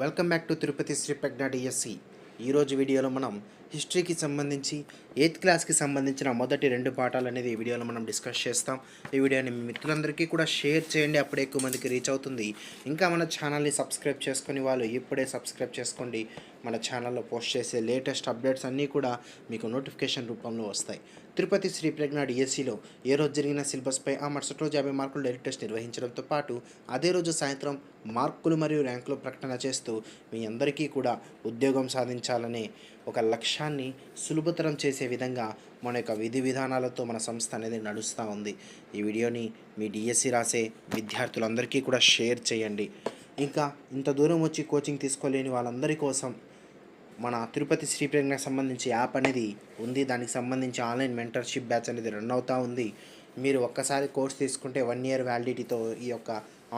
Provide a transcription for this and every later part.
Welcome back to Tirupati Sri Pragna DSC ఈరోజు వీడియోలో మనం హిస్టరీకి సంబంధించి ఎయిత్ క్లాస్కి సంబంధించిన మొదటి రెండు పాఠాలు అనేది ఈ వీడియోలో మనం డిస్కస్ చేస్తాం. ఈ వీడియోని మీ మిత్రులందరికీ కూడా షేర్ చేయండి. అప్పుడే ఎక్కువ మందికి రీచ్ అవుతుంది. ఇంకా మన ఛానల్ని సబ్స్క్రైబ్ చేసుకుని వాళ్ళు ఇప్పుడే సబ్స్క్రైబ్ చేసుకోండి. మన ఛానల్లో పోస్ట్ చేసే లేటెస్ట్ అప్డేట్స్ అన్నీ కూడా మీకు నోటిఫికేషన్ రూపంలో వస్తాయి. తిరుపతి శ్రీ ప్రజ్ఞ డిఎస్సిలో ఏ రోజు జరిగిన సిలబస్పై ఆ మరుసటి రోజు యాభై మార్కులు డైరెక్ట్ టెస్ట్ నిర్వహించడంతో పాటు అదే రోజు సాయంత్రం మార్కులు మరియు ర్యాంకులు ప్రకటన చేస్తూ మీ అందరికీ కూడా ఉద్యోగం సాధించాలనే ఒక లక్ష్యాన్ని సులభతరం చేసే విధంగా మన యొక్క విధి విధానాలతో మన సంస్థ అనేది నడుస్తూ ఉంది. ఈ వీడియోని మీ డిఎస్సి రాసే విద్యార్థులందరికీ కూడా షేర్ చేయండి. ఇంకా ఇంత దూరం వచ్చి కోచింగ్ తీసుకోలేని వాళ్ళందరి కోసం మన తిరుపతి శ్రీ ప్రజ్ఞకు సంబంధించి యాప్ అనేది ఉంది. దానికి సంబంధించి ఆన్లైన్ మెంటర్షిప్ బ్యాచ్ అనేది రన్ అవుతూ ఉంది. మీరు ఒక్కసారి కోర్స్ తీసుకుంటే వన్ ఇయర్ వ్యాలిడిటీతో ఈ యొక్క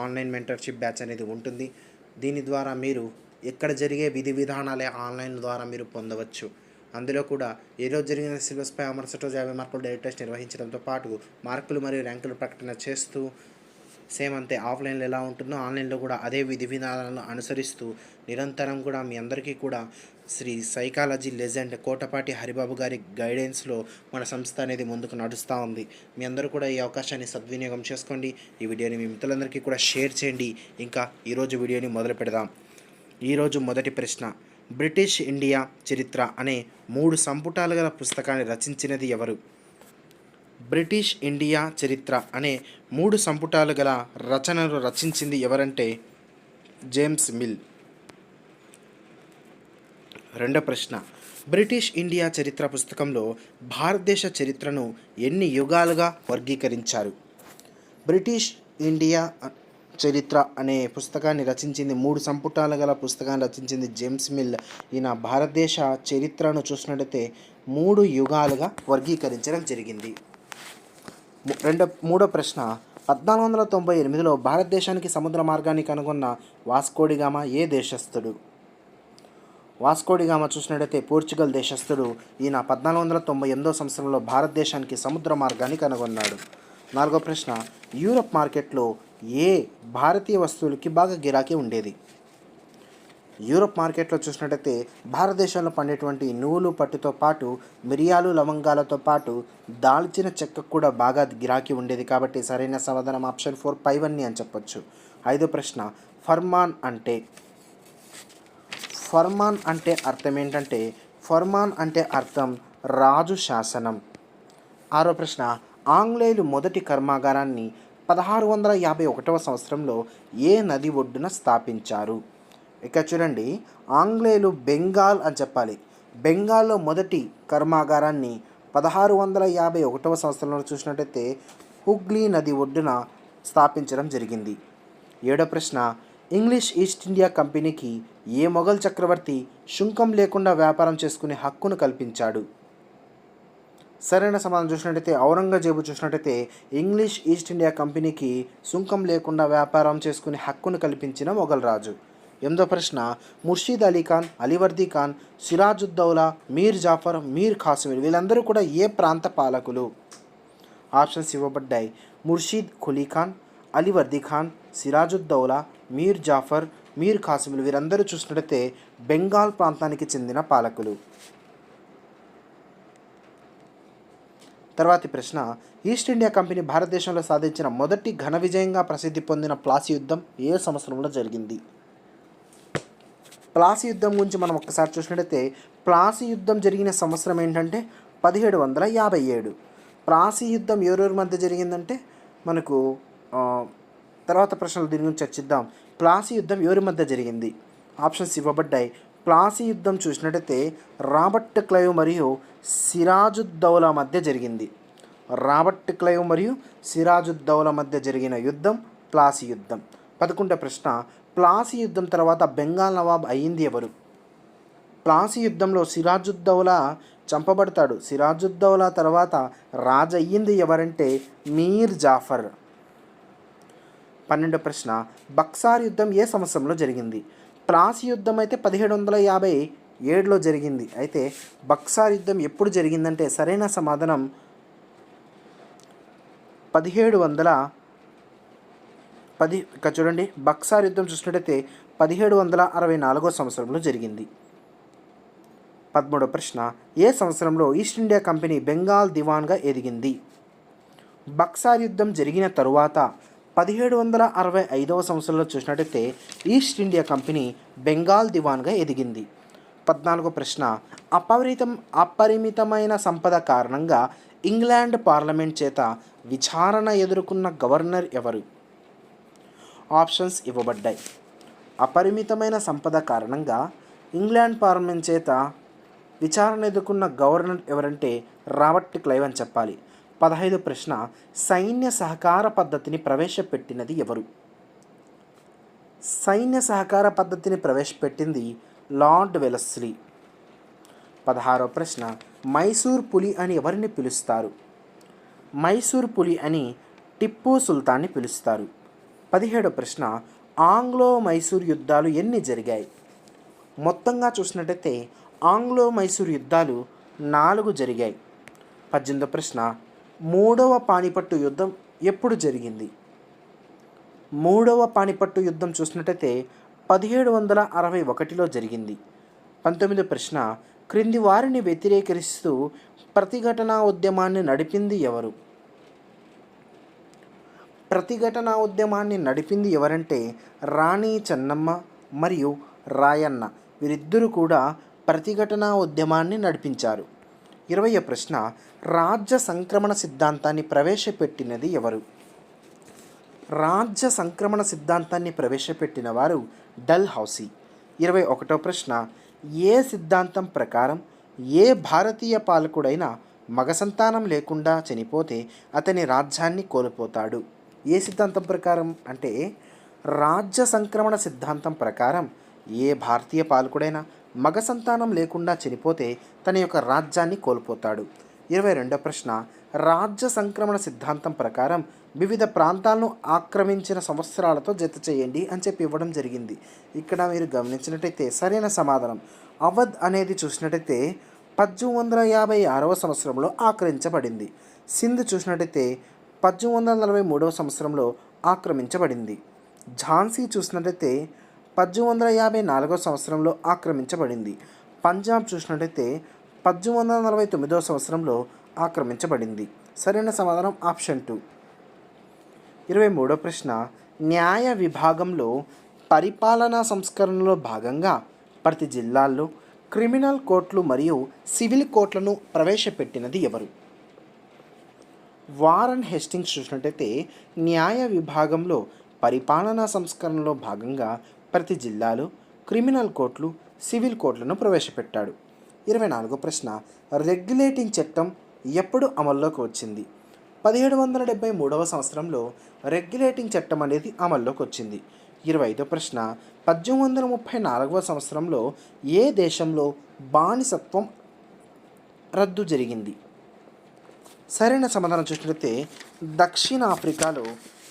ఆన్లైన్ మెంటర్షిప్ బ్యాచ్ అనేది ఉంటుంది. దీని ద్వారా మీరు ఎక్కడ జరిగే విధి విధానాలే ఆన్లైన్ ద్వారా మీరు పొందవచ్చు. అందులో కూడా ఏ రోజు జరిగిన సిలబస్పై అమర్సటో మరుసటి యాభై మార్కులు డైరెక్ట్ టెస్ట్ నిర్వహించడంతో పాటు మార్కులు మరియు ర్యాంకులు ప్రకటన చేస్తూ సేమ్ అంతే ఆఫ్లైన్లో ఎలా ఉంటుందో ఆన్లైన్లో కూడా అదే విధి విధానాలను అనుసరిస్తూ నిరంతరం కూడా మీ అందరికీ కూడా శ్రీ సైకాలజీ లెజెండ్ కోటపాటి హరిబాబు గారి గైడెన్స్లో మన సంస్థ అనేది ముందుకు నడుస్తూ ఉంది. మీ అందరూ కూడా ఈ అవకాశాన్ని సద్వినియోగం చేసుకోండి. ఈ వీడియోని మీ మిత్రులందరికీ కూడా షేర్ చేయండి. ఇంకా ఈరోజు వీడియోని మొదలు పెడదాం. ఈరోజు మొదటి ప్రశ్న బ్రిటిష్ ఇండియా చరిత్ర అనే మూడు సంపుటాలు గల పుస్తకాన్ని రచించినది ఎవరు? బ్రిటిష్ ఇండియా చరిత్ర అనే మూడు సంపుటాలు గల రచనలు రచించింది ఎవరంటే జేమ్స్ మిల్. రెండో ప్రశ్న. బ్రిటిష్ ఇండియా చరిత్ర పుస్తకంలో భారతదేశ చరిత్రను ఎన్ని యుగాలుగా వర్గీకరించారు? బ్రిటిష్ ఇండియా చరిత్ర అనే పుస్తకాన్ని రచించింది మూడు సంపుటాలు గల పుస్తకాన్ని రచించింది జేమ్స్ మిల్. ఈయన భారతదేశ చరిత్రను చూసినట్టయితే మూడు యుగాలుగా వర్గీకరించడం జరిగింది. రెండో మూడో ప్రశ్న. పద్నాలుగు వందల తొంభై ఎనిమిదిలో భారతదేశానికి సముద్ర మార్గాన్ని కనుగొన్న వాస్కోడిగామ ఏ దేశస్థుడు? వాస్కోడిగామ చూసినట్టయితే పోర్చుగల్ దేశస్థుడు. ఈయన పద్నాలుగు వందల తొంభై ఎనిమిదో సంవత్సరంలో భారతదేశానికి సముద్ర మార్గాన్ని కనుగొన్నాడు. నాలుగో ప్రశ్న. యూరప్ మార్కెట్లో ఏ భారతీయ వస్తువులకి బాగా గిరాకీ ఉండేది? యూరప్ మార్కెట్లో చూసినట్టయితే భారతదేశంలో పండేటువంటి నువ్వులు పట్టుతో పాటు మిరియాలు లవంగాలతో పాటు దాల్చిన చెక్క కూడా బాగా గిరాకీ ఉండేది కాబట్టి సరైన సమాధానం ఆప్షన్ ఫోర్ పైవన్నీ అని చెప్పొచ్చు. ఐదో ప్రశ్న ఫర్మాన్ అంటే? ఫర్మాన్ అంటే అర్థం ఏంటంటే ఫర్మాన్ అంటే అర్థం రాజు శాసనం. ఆరో ప్రశ్న ఆంగ్లేయులు మొదటి కర్మాగారాన్ని పదహారు వందల యాభై ఒకటవ సంవత్సరంలో ఏ నది ఒడ్డున స్థాపించారు? ఇక చూడండి ఆంగ్లేయులు బెంగాల్ అని చెప్పాలి. బెంగాల్లో మొదటి కర్మాగారాన్ని పదహారు వందల యాభై ఒకటవ సంవత్సరంలో చూసినట్టయితే హుగ్లీ నది ఒడ్డున స్థాపించడం జరిగింది. ఏడో ప్రశ్న ఇంగ్లీష్ ఈస్ట్ ఇండియా కంపెనీకి ఏ మొఘల్ చక్రవర్తి శుంకం లేకుండా వ్యాపారం చేసుకునే హక్కును కల్పించాడు? సరైన సమాధానం చూసినట్టయితే ఔరంగజేబు చూసినట్టయితే ఇంగ్లీష్ ఈస్ట్ ఇండియా కంపెనీకి సుంకం లేకుండా వ్యాపారం చేసుకునే హక్కును కల్పించిన మొఘల్ రాజు. ఎనిమిదో ప్రశ్న ముర్షీద్ అలీ ఖాన్ అలీవర్దీ ఖాన్ సిరాజుద్దౌలా మీర్ జాఫర్ మీర్ ఖాసిమీర్ వీళ్ళందరూ కూడా ఏ ప్రాంత పాలకులు? ఆప్షన్స్ ఇవ్వబడ్డాయి. ముర్షీద్ ఖులీ ఖాన్ అలీవర్దీ ఖాన్ సిరాజుద్దౌలా మీర్ జాఫర్ మీర్ ఖాసిములు వీరందరూ చూసినట్టయితే బెంగాల్ ప్రాంతానికి చెందిన పాలకులు. తర్వాతి ప్రశ్న ఈస్ట్ ఇండియా కంపెనీ భారతదేశంలో సాధించిన మొదటి ఘన విజయంగా ప్రసిద్ధి పొందిన ప్లాసీ యుద్ధం ఏ సంవత్సరంలో జరిగింది? ప్లాసీ యుద్ధం గురించి మనం ఒక్కసారి చూసినట్టయితే ప్లాసీ యుద్ధం జరిగిన సంవత్సరం ఏంటంటే పదిహేడు వందల యాభై ఏడు. ప్లాసీ యుద్ధం ఎవరెవరి మధ్య జరిగిందంటే మనకు తర్వాత ప్రశ్నలు దీని గురించి చర్చిద్దాం. ప్లాసీ యుద్ధం ఎవరి మధ్య జరిగింది? ఆప్షన్స్ ఇవ్వబడ్డాయి. ప్లాసీ యుద్ధం చూసినట్టయితే రాబర్ట్ క్లైవ్ మరియు సిరాజుద్దౌలా మధ్య జరిగింది. రాబర్ట్ క్లైవ్ మరియు సిరాజుద్దౌలా మధ్య జరిగిన యుద్ధం ప్లాసీ యుద్ధం. పదకొండవ ప్రశ్న ప్లాసీ యుద్ధం తర్వాత బెంగాల్ నవాబ్ అయ్యింది ఎవరు? ప్లాసీ యుద్ధంలో సిరాజుద్దౌలా చంపబడతాడు. సిరాజుద్దౌలా తర్వాత రాజు అయ్యింది ఎవరంటే మీర్ జాఫర్. పన్నెండో ప్రశ్న బక్సార్ యుద్ధం ఏ సంవత్సరంలో జరిగింది? ప్లాసీ యుద్ధం అయితే పదిహేడు వందల యాభై ఏడులో జరిగింది. అయితే బక్సార్ యుద్ధం ఎప్పుడు జరిగిందంటే సరైన సమాధానం పదిహేడు వందల పది ఇక చూడండి బక్సార్ యుద్ధం చూసినట్టయితే పదిహేడు వందల అరవై నాలుగో సంవత్సరంలో జరిగింది. పదమూడవ ప్రశ్న ఏ సంవత్సరంలో ఈస్ట్ ఇండియా కంపెనీ బెంగాల్ దివాన్గా ఎదిగింది? బక్సార్ యుద్ధం జరిగిన తరువాత పదిహేడు వందల అరవై ఐదవ సంవత్సరంలో చూసినట్టయితే ఈస్ట్ ఇండియా కంపెనీ బెంగాల్ దివాన్గా ఎదిగింది. పద్నాలుగో ప్రశ్న అపరితం అపరిమితమైన సంపద కారణంగా ఇంగ్లాండ్ పార్లమెంట్ చేత విచారణ ఎదుర్కొన్న గవర్నర్ ఎవరు? ఆప్షన్స్ ఇవ్వబడ్డాయి. అపరిమితమైన సంపద కారణంగా ఇంగ్లాండ్ పార్లమెంట్ చేత విచారణ ఎదుర్కొన్న గవర్నర్ ఎవరంటే రాబర్ట్ క్లైవ్ అని చెప్పాలి. పదహైదు ప్రశ్న సైన్య సహకార పద్ధతిని ప్రవేశపెట్టినది ఎవరు? సైన్య సహకార పద్ధతిని ప్రవేశపెట్టింది లార్డ్ వెలస్లీ పదహారో ప్రశ్న మైసూర్ పులి అని ఎవరిని పిలుస్తారు? మైసూర్ పులి అని టిప్పు సుల్తాన్ని పిలుస్తారు. పదిహేడో ప్రశ్న ఆంగ్లో మైసూర్ యుద్ధాలు ఎన్ని జరిగాయి? మొత్తంగా చూసినట్టయితే ఆంగ్లో మైసూర్ యుద్ధాలు నాలుగు జరిగాయి. పద్దెనిమిదో ప్రశ్న మూడవ పానిపట్టు యుద్ధం ఎప్పుడు జరిగింది? మూడవ పానిపట్టు యుద్ధం చూసినట్టయితే పదిహేడు వందల అరవై ఒకటిలో జరిగింది. పంతొమ్మిదో ప్రశ్న క్రింది వారిని వ్యతిరేకరిస్తూ ప్రతిఘటనా ఉద్యమాన్ని నడిపింది ఎవరు? ప్రతిఘటనా ఉద్యమాన్ని నడిపింది ఎవరంటే రాణి చెన్నమ్మ మరియు రాయన్న. వీరిద్దరూ కూడా ప్రతిఘటనా ఉద్యమాన్ని నడిపించారు. ఇరవయ ప్రశ్న రాజ్య సంక్రమణ సిద్ధాంతాన్ని ప్రవేశపెట్టినది ఎవరు? రాజ్య సంక్రమణ సిద్ధాంతాన్ని ప్రవేశపెట్టిన వారు డల్ హౌసీ ఇరవై ఒకటో ప్రశ్న ఏ సిద్ధాంతం ప్రకారం ఏ భారతీయ పాలకుడైనా మగ సంతానం లేకుండా చనిపోతే అతని రాజ్యాన్ని కోల్పోతాడు? ఏ సిద్ధాంతం ప్రకారం? అంటే రాజ్య సంక్రమణ సిద్ధాంతం ప్రకారం ఏ భారతీయ పాలకుడైనా మగ సంతానం లేకుండా చనిపోతే తన యొక్క రాజ్యాన్ని కోల్పోతాడు. ఇరవై రెండో ప్రశ్న. రాజ్య సంక్రమణ సిద్ధాంతం ప్రకారం వివిధ ప్రాంతాలను ఆక్రమించిన సంవత్సరాలతో జత చేయండి అని చెప్పి ఇవ్వడం జరిగింది. ఇక్కడ మీరు గమనించినట్టయితే సరైన సమాధానం. అవధ్ అనేది చూసినట్టయితే పద్దెనిమిది వందల యాభై ఆరవ సంవత్సరంలో ఆక్రమించబడింది. సింధ్ చూసినట్టయితే పద్దెనిమిది వందల నలభై మూడవ సంవత్సరంలో ఆక్రమించబడింది. ఝాన్సీ చూసినట్టయితే పద్దెనిమిది వందల యాభై నాలుగవ సంవత్సరంలో ఆక్రమించబడింది. పంజాబ్ చూసినట్టయితే పద్దెనిమిది వందల నలభై తొమ్మిదవ సంవత్సరంలో ఆక్రమించబడింది. సరైన సమాధానం ఆప్షన్ టూ. ఇరవై మూడో ప్రశ్న. న్యాయ విభాగంలో పరిపాలనా సంస్కరణలో భాగంగా ప్రతి జిల్లాల్లో క్రిమినల్ కోర్టులు మరియు సివిల్ కోర్టులను ప్రవేశపెట్టినది ఎవరు? వారన్ హెస్టింగ్స్ చూసినట్టయితే న్యాయ విభాగంలో పరిపాలనా సంస్కరణలో భాగంగా ప్రతి జిల్లాలో క్రిమినల్ కోర్టులు సివిల్ కోర్టులను ప్రవేశపెట్టాడు. ఇరవై నాలుగో ప్రశ్న రెగ్యులేటింగ్ చట్టం ఎప్పుడు అమల్లోకి వచ్చింది? పదిహేడు వందల డెబ్బై మూడవ సంవత్సరంలో రెగ్యులేటింగ్ చట్టం అనేది అమల్లోకి వచ్చింది. ఇరవై ఐదో ప్రశ్న పద్దెనిమిది వందల ముప్పై నాలుగవ సంవత్సరంలో ఏ దేశంలో బానిసత్వం రద్దు జరిగింది? సరైన సమాధానం చూసినట్లయితే దక్షిణాఫ్రికాలో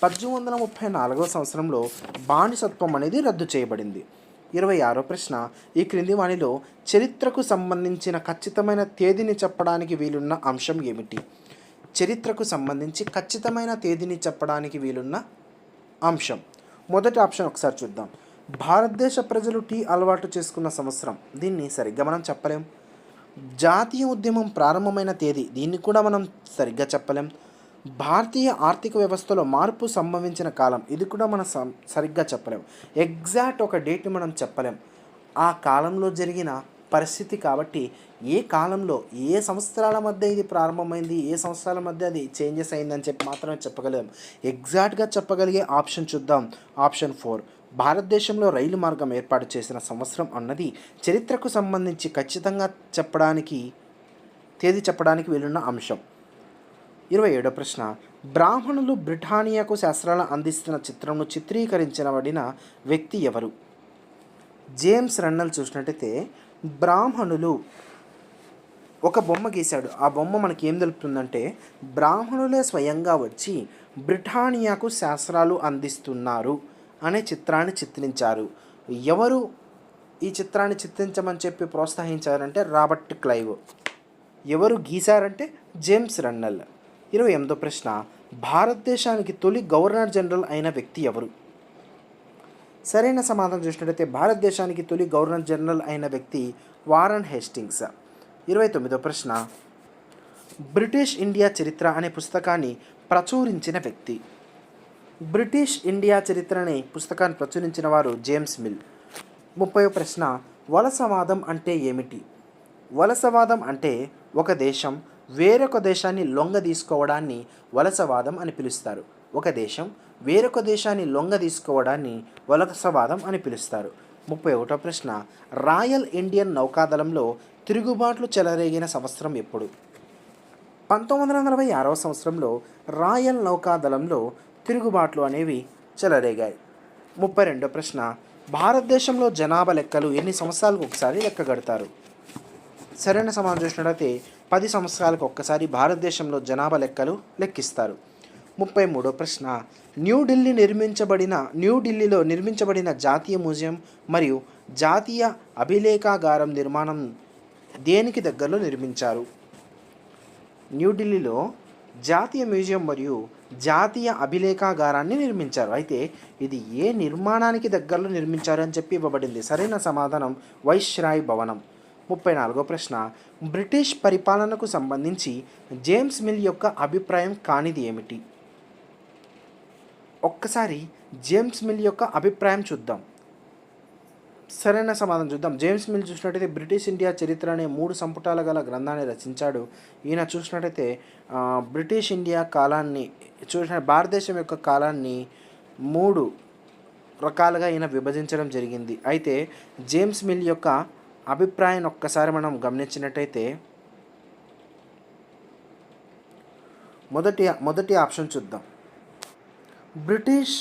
పద్దెనిమిది వందల ముప్పై నాలుగవ సంవత్సరంలో బానిసత్వం అనేది రద్దు చేయబడింది. ఇరవై ఆరో ప్రశ్న ఈ క్రింది వాణిలో చరిత్రకు సంబంధించిన ఖచ్చితమైన తేదీని చెప్పడానికి వీలున్న అంశం ఏమిటి? చరిత్రకు సంబంధించి ఖచ్చితమైన తేదీని చెప్పడానికి వీలున్న అంశం. మొదటి ఆప్షన్ ఒకసారి చూద్దాం. భారతదేశ ప్రజలు టీ అలవాటు చేసుకున్న సంవత్సరం. దీన్ని సరిగ్గా మనం చెప్పలేం. జాతీయ ఉద్యమం ప్రారంభమైన తేదీ దీన్ని కూడా మనం సరిగ్గా చెప్పలేం. భారతీయ ఆర్థిక వ్యవస్థలో మార్పు సంభవించిన కాలం ఇది కూడా మనం సరిగ్గా చెప్పలేం. ఎగ్జాక్ట్ ఒక డేట్ని మనం చెప్పలేం. ఆ కాలంలో జరిగిన పరిస్థితి కాబట్టి ఏ కాలంలో ఏ సంవత్సరాల మధ్య ఇది ప్రారంభమైంది ఏ సంవత్సరాల మధ్య అది చేంజెస్ అయిందని చెప్పి మాత్రమే చెప్పగలం. ఎగ్జాక్ట్గా చెప్పగలిగే ఆప్షన్ చూద్దాం. ఆప్షన్ ఫోర్ భారతదేశంలో రైలు మార్గం ఏర్పాటు చేసిన సంవత్సరం అన్నది చరిత్రకు సంబంధించి ఖచ్చితంగా చెప్పడానికి తేదీ చెప్పడానికి వీలున్న అంశం. ఇరవై ఏడో ప్రశ్న. బ్రాహ్మణులు బ్రిటానియాకు శాస్త్రాలను అందిస్తున్న చిత్రంను చిత్రీకరించబడిన వ్యక్తి ఎవరు? జేమ్స్ రన్నల్ చూసినట్టయితే బ్రాహ్మణులు ఒక బొమ్మ గీశాడు. ఆ బొమ్మ మనకి ఏం తెలుపుతుందంటే బ్రాహ్మణులే స్వయంగా వచ్చి బ్రిటానియాకు శాస్త్రాలు అందిస్తున్నారు. అనే చిత్రాన్ని చిత్రించారు. ఎవరు ఈ చిత్రాన్ని చిత్రించమని చెప్పి ప్రోత్సహించారంటే రాబర్ట్ క్లైవ్. ఎవరు గీశారంటే జేమ్స్ రన్నల్. ఇరవై ఎనిమిదో ప్రశ్న భారతదేశానికి తొలి గవర్నర్ జనరల్ అయిన వ్యక్తి ఎవరు? సరైన సమాధానం చూసినట్టయితే భారతదేశానికి తొలి గవర్నర్ జనరల్ అయిన వ్యక్తి వారన్ హేస్టింగ్స్. ఇరవై తొమ్మిదో ప్రశ్న బ్రిటిష్ ఇండియా చరిత్ర అనే పుస్తకాన్ని ప్రచురించిన వ్యక్తి. బ్రిటిష్ ఇండియా చరిత్రని పుస్తకాన్ని ప్రచురించిన వారు జేమ్స్ మిల్. ముప్పై ప్రశ్న వలసవాదం అంటే ఏమిటి? వలసవాదం అంటే ఒక దేశం వేరొక దేశాన్ని లొంగ తీసుకోవడాన్ని వలసవాదం అని పిలుస్తారు. ఒక దేశం వేరొక దేశాన్ని లొంగ తీసుకోవడాన్ని వలసవాదం అని పిలుస్తారు. ముప్పై ఒకటో ప్రశ్న రాయల్ ఇండియన్ నౌకాదళంలో తిరుగుబాట్లు చెలరేగిన సంవత్సరం ఎప్పుడు? పంతొమ్మిది వందల నలభై ఆరవ సంవత్సరంలో రాయల్ నౌకాదళంలో తిరుగుబాట్లు అనేవి చెలరేగాయి. ముప్పై రెండో ప్రశ్న భారతదేశంలో జనాభా లెక్కలు ఎన్ని సంవత్సరాలకు ఒకసారి లెక్కగడతారు సరైన సమాధానం చూసినట్లయితే పది సంవత్సరాలకు ఒక్కసారి భారతదేశంలో జనాభా లెక్కలు లెక్కిస్తారు. ముప్పై మూడో ప్రశ్న న్యూఢిల్లీ నిర్మించబడిన న్యూఢిల్లీలో నిర్మించబడిన జాతీయ మ్యూజియం మరియు జాతీయ అభిలేఖాగారం నిర్మాణం దేనికి దగ్గరలో నిర్మించారు? న్యూఢిల్లీలో జాతీయ మ్యూజియం మరియు జాతీయ అభిలేఖాగారాన్ని నిర్మించారు. అయితే ఇది ఏ నిర్మాణానికి దగ్గరలో నిర్మించారు అని చెప్పి ఇవ్వబడింది. సరైన సమాధానం వైశ్రాయ్ భవనం. ముప్పై నాలుగో ప్రశ్న. బ్రిటిష్ పరిపాలనకు సంబంధించి జేమ్స్ మిల్ యొక్క అభిప్రాయం కానిది ఏమిటి? ఒక్కసారి జేమ్స్ మిల్ యొక్క అభిప్రాయం చూద్దాం. సరైన సమాధానం చూద్దాం. జేమ్స్ మిల్ చూసినట్టయితే బ్రిటిష్ ఇండియా చరిత్ర అనే మూడు సంపుటాల గల గ్రంథాన్ని రచించాడు. ఈయన చూసినట్టయితే బ్రిటిష్ ఇండియా కాలాన్ని చూసిన భారతదేశం యొక్క కాలాన్ని మూడు రకాలుగా ఈయన విభజించడం జరిగింది. అయితే జేమ్స్ మిల్ యొక్క అభిప్రాయం ఒక్కసారి మనం గమనించినట్టయితే మొదటి మొదటి ఆప్షన్ చూద్దాం. బ్రిటిష్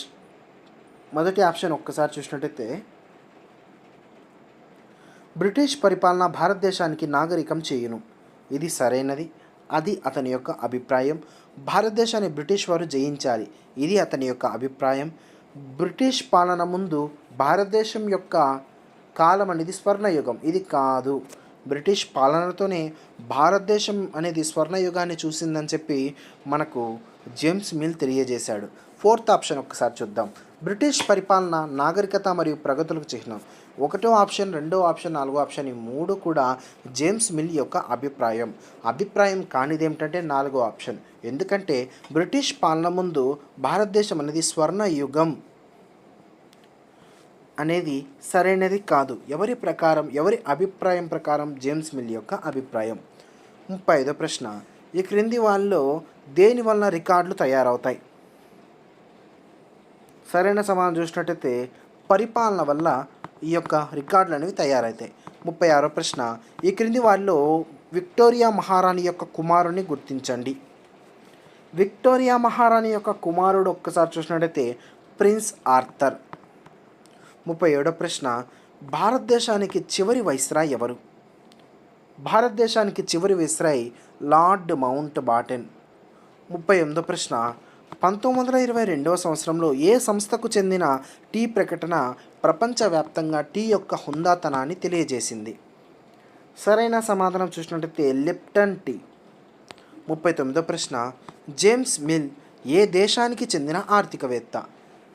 మొదటి ఆప్షన్ ఒక్కసారి చూసినట్టయితే బ్రిటిష్ పరిపాలన భారతదేశానికి నాగరికం చేయును. ఇది సరైనది. అది అతని యొక్క అభిప్రాయం. భారతదేశాన్ని బ్రిటిష్ వారు జయించాలి. ఇది అతని యొక్క అభిప్రాయం. బ్రిటిష్ పాలన ముందు భారతదేశం యొక్క కాలం అనేది స్వర్ణయుగం. ఇది కాదు. బ్రిటిష్ పాలనతోనే భారతదేశం అనేది స్వర్ణయుగాన్ని చూసిందని చెప్పి మనకు జేమ్స్ మిల్ తెలియజేశాడు. ఫోర్త్ ఆప్షన్ ఒకసారి చూద్దాం. బ్రిటిష్ పరిపాలన నాగరికత మరియు ప్రగతులకు చిహ్నం. ఒకటో ఆప్షన్ రెండో ఆప్షన్ నాలుగో ఆప్షన్ ఈ మూడు కూడా జేమ్స్ మిల్ యొక్క అభిప్రాయం. అభిప్రాయం కానిది ఏమిటంటే నాలుగో ఆప్షన్. ఎందుకంటే బ్రిటిష్ పాలన ముందు భారతదేశం అనేది స్వర్ణ యుగం అనేది సరైనది కాదు. ఎవరి ప్రకారం ఎవరి అభిప్రాయం ప్రకారం జేమ్స్ మిల్ యొక్క అభిప్రాయం? ముప్పై ఐదో ప్రశ్న. ఈ క్రింది వాళ్ళలో దేని వలన రికార్డులు తయారవుతాయి? సరైన సమాధానం చూసినట్టయితే పరిపాలన వల్ల ఈ యొక్క రికార్డులు అనేవి తయారవుతాయి ముప్పై ఆరో ప్రశ్న ఈ క్రింది వారిలో విక్టోరియా మహారాణి యొక్క కుమారుని గుర్తించండి. విక్టోరియా మహారాణి యొక్క కుమారుడు ఒక్కసారి చూసినట్టయితే ప్రిన్స్ ఆర్థర్. ముప్పై ఏడో ప్రశ్న భారతదేశానికి చివరి వైస్రాయ్ ఎవరు? భారతదేశానికి చివరి వైస్రాయ్ లార్డ్ మౌంట్ బాటెన్. ముప్పై ఎనిమిదో ప్రశ్న పంతొమ్మిది వందల ఇరవై రెండవ సంవత్సరంలో ఏ సంస్థకు చెందిన టీ ప్రకటన ప్రపంచవ్యాప్తంగా టీ యొక్క హుందాతనాన్ని తెలియజేసింది? సరైన సమాధానం చూసినట్టయితే లిప్టన్ టీ. ముప్పై తొమ్మిదో ప్రశ్న. జేమ్స్ మిల్ ఏ దేశానికి చెందిన ఆర్థికవేత్త?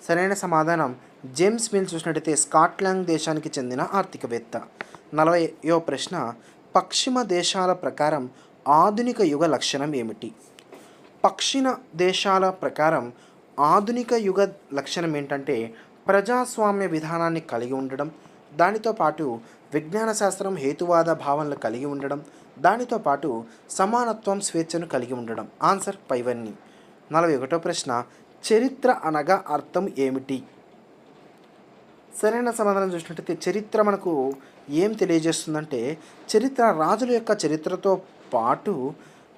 సరైన సమాధానం. జేమ్స్ మిల్ చూసినట్టయితే స్కాట్లాండ్ దేశానికి చెందిన ఆర్థికవేత్త. నలభైయో ప్రశ్న. పశ్చిమ దేశాల ప్రకారం ఆధునిక యుగ లక్షణం ఏమిటి? పక్షిణ దేశాల ప్రకారం ఆధునిక యుగ లక్షణం ఏంటంటే ప్రజాస్వామ్య విధానాన్ని కలిగి ఉండడం దానితో పాటు విజ్ఞాన శాస్త్రం హేతువాద భావనలు కలిగి ఉండడం దానితో పాటు సమానత్వం స్వేచ్ఛను కలిగి ఉండడం. ఆన్సర్ పైవన్నీ. నలభై ఒకటో ప్రశ్న చరిత్ర అనగా అర్థం ఏమిటి? సరైన సమాధానం చూసినట్టయితే చరిత్ర మనకు ఏం తెలియజేస్తుందంటే చరిత్ర రాజుల యొక్క చరిత్రతో పాటు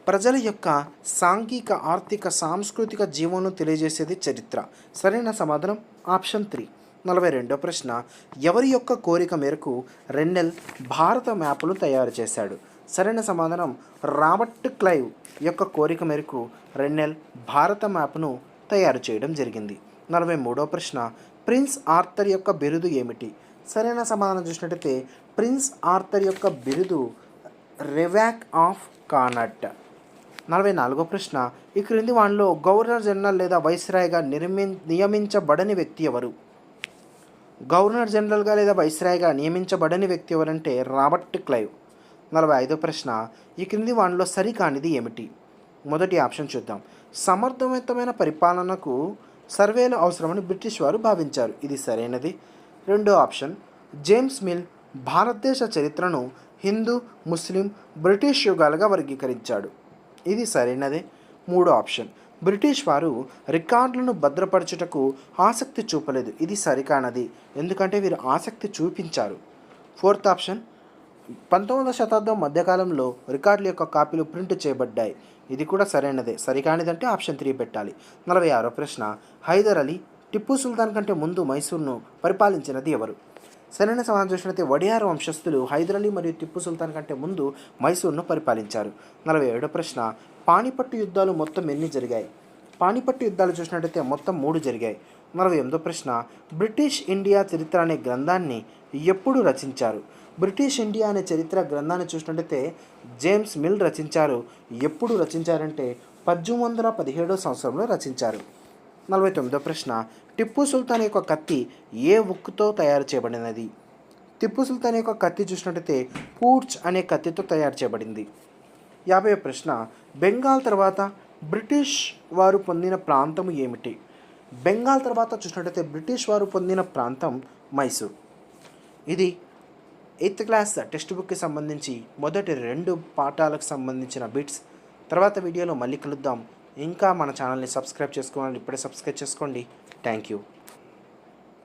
ప్రజల యొక్క సాంఘిక ఆర్థిక సాంస్కృతిక జీవనం తెలియజేసేది చరిత్ర. సరైన సమాధానం? Option three. నలభై రెండో ప్రశ్న. ఎవరి యొక్క కోరిక మేరకు రెన్నెల్ భారత మ్యాప్లు తయారు చేశాడు? సరైన సమాధానం? రాబర్ట్ క్లైవ్ యొక్క కోరిక మేరకు రెన్నెల్ భారత మ్యాప్ను తయారు చేయడం జరిగింది. నలభై మూడో ప్రశ్న. ప్రిన్స్ ఆర్థర్ యొక్క బిరుదు ఏమిటి? సరైన సమాధానం చూసినట్టయితే ప్రిన్స్ ఆర్థర్ యొక్క బిరుదు రెవాక్ ఆఫ్ కానట్. నలభై నాలుగో ప్రశ్న. ఈ క్రింది వానిలో గవర్నర్ జనరల్ లేదా వైస్రాయ్గా నిర్మి నియమించబడని వ్యక్తి ఎవరు? గవర్నర్ జనరల్గా లేదా వైస్రాయ్గా నియమించబడని వ్యక్తి ఎవరంటే రాబర్ట్ క్లైవ్. నలభై ఐదో ప్రశ్న. ఈ క్రింది వానిలో సరికానిది ఏమిటి? మొదటి ఆప్షన్ చూద్దాం. సమర్థవంతమైన పరిపాలనకు సర్వేలు అవసరమని బ్రిటిష్ వారు భావించారు. ఇది సరైనది. రెండో ఆప్షన్. జేమ్స్ మిల్ భారతదేశ చరిత్రను హిందూ ముస్లిం బ్రిటిష్ యుగాలుగా వర్గీకరించాడు. ఇది సరైనదే. మూడో ఆప్షన్. బ్రిటిష్ వారు రికార్డులను భద్రపరచుటకు ఆసక్తి చూపలేదు. ఇది సరికానది. ఎందుకంటే వీరు ఆసక్తి చూపించారు. Fourth option. పంతొమ్మిదవ శతాబ్దం మధ్యకాలంలో రికార్డుల యొక్క కాపీలు ప్రింట్ చేయబడ్డాయి. ఇది కూడా సరైనదే. సరికానిదంటే ఆప్షన్ త్రీ పెట్టాలి. నలభై ఆరో ప్రశ్న. హైదర్ అలీ టిప్పు సుల్తాన్ కంటే ముందు మైసూర్ను పరిపాలించినది ఎవరు? సరైన సమాధానం చూసినట్లయితే వడియార్ వంశస్థులు హైదరాలీ మరియు టిప్పు సుల్తాన్ కంటే ముందు మైసూర్ను పరిపాలించారు. నలభై ఏడో ప్రశ్న పానిపట్టు యుద్ధాలు మొత్తం ఎన్ని జరిగాయి? పానిపట్టు యుద్ధాలు చూసినట్టయితే మొత్తం మూడు జరిగాయి. నలభై ఎనిమిదో ప్రశ్న బ్రిటిష్ ఇండియా చరిత్ర అనే గ్రంథాన్ని ఎప్పుడు రచించారు? బ్రిటిష్ ఇండియా అనే చరిత్ర గ్రంథాన్ని చూసినట్టయితే జేమ్స్ మిల్ రచించారు. ఎప్పుడు రచించారంటే పద్దెనిమిది వందల పదిహేడో సంవత్సరంలో రచించారు. నలభై తొమ్మిదో ప్రశ్న. టిప్పు సుల్తాన్ యొక్క కత్తి ఏ ఉక్కుతో తయారు చేయబడినది? టిప్పు సుల్తాన్ యొక్క కత్తి చూసినట్టయితే పూర్చ్ అనే కత్తితో తయారు చేయబడింది. యాభై ప్రశ్న. బెంగాల్ తర్వాత బ్రిటిష్ వారు పొందిన ప్రాంతం ఏమిటి? బెంగాల్ తర్వాత చూసినట్టయితే బ్రిటిష్ వారు పొందిన ప్రాంతం మైసూర్. ఇది ఎయిత్ క్లాస్ టెక్స్ట్ బుక్కి సంబంధించి మొదటి రెండు పాఠాలకు సంబంధించిన బిట్స్. తర్వాత వీడియోలో మళ్ళీ కలుద్దాం. ఇంకా మన ఛానల్ని సబ్స్క్రైబ్ చేసుకోవాలని ఇప్పుడే సబ్స్క్రైబ్ చేసుకోండి. Thank you.